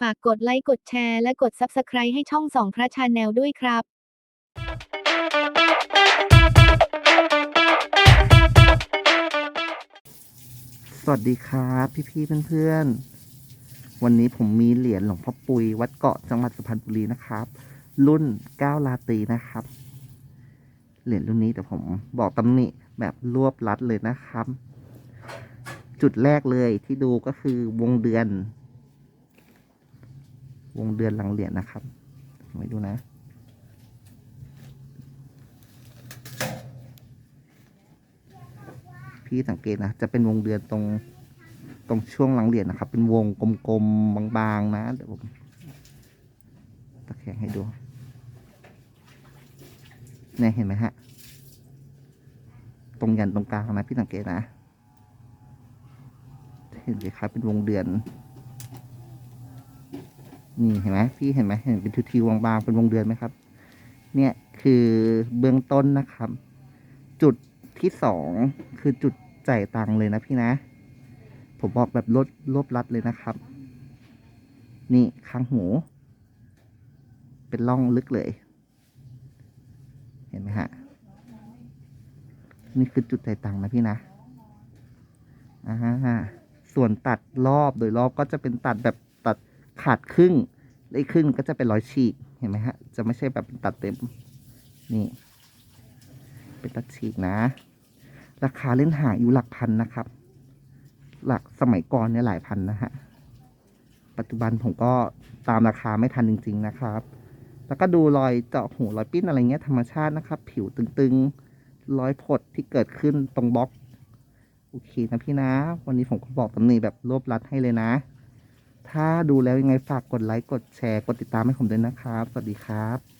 ฝากกดไลค์กดแชร์และกด Subscribe ให้ช่องสองพระชาแนลด้วยครับสวัสดีครับพี่ๆเพื่อนๆ วันนี้ผมมีเหรียญหลวงพ่อปุย วัดเกาะจังหวัดสุพรรณบุรีนะครับ รุ่นเก้าลาตีนะครับ เหรียญรุ่นนี้แต่ผมบอกตำหนิแบบรวบลัดเลยนะครับ จุดแรกเลยที่ดูก็คือวงเดือน วงเดือนหลังเหรียญนะครับไม่ดูนะ พี่สังเกตนะ จะเป็นวงเดือนตรงตรงช่วงหลังเหรียญนะครับ เป็นวงกลมๆบางๆนะเดี๋ยวผมตะแคงให้ดูเนี่ยเห็นไหมฮะ ตรงยันตรงกลางนะพี่สังเกตนะ เห็นไหมครับเป็นวงเดือน นี่เห็นไหมพี่เห็นไหมเห็นเป็นทิวๆบางๆเป็นวงเดือนไหมครับ เนี่ยคือเบื้องต้นนะครับ จุดที่สองคือจุดจ่ายตังค์เลยนะพี่นะ ผมบอกแบบลดรวบรัดเลยนะครับ นี่ข้างหู เป็นร่องลึกเลย เห็นไหมฮะนี่คือจุดจ่ายตังค์นะพี่นะอ่าส่วนตัดรอบโดยรอบก็จะเป็นตัดแบบ ขาดครึ่งและอีกครึ่งก็จะเป็นรอยฉีกเห็นไหมฮะ จะไม่ใช่แบบเป็นตัดเต็ม นี่ เป็นตัดฉีกนะ ราคาเล่นหาอยู่หลักพันนะครับ หลักสมัยก่อนเนี่ยหลายพันนะฮะ ปัจจุบันผมก็ตามราคาไม่ทันจริง ๆ นะครับ แล้วก็ดูรอยเจาะหูรอยปิ้นอะไรเงี้ยธรรมชาตินะครับ ผิวตึงๆ รอยผดที่เกิดขึ้นตรงบล็อก โอเคนะพี่นะ วันนี้ผมก็บอกตำหนิแบบรวบรัดให้เลยนะ ถ้าดูแล้วยังไงฝากกดไลค์ กดแชร์ กดติดตามให้ผมด้วยนะครับ สวัสดีครับ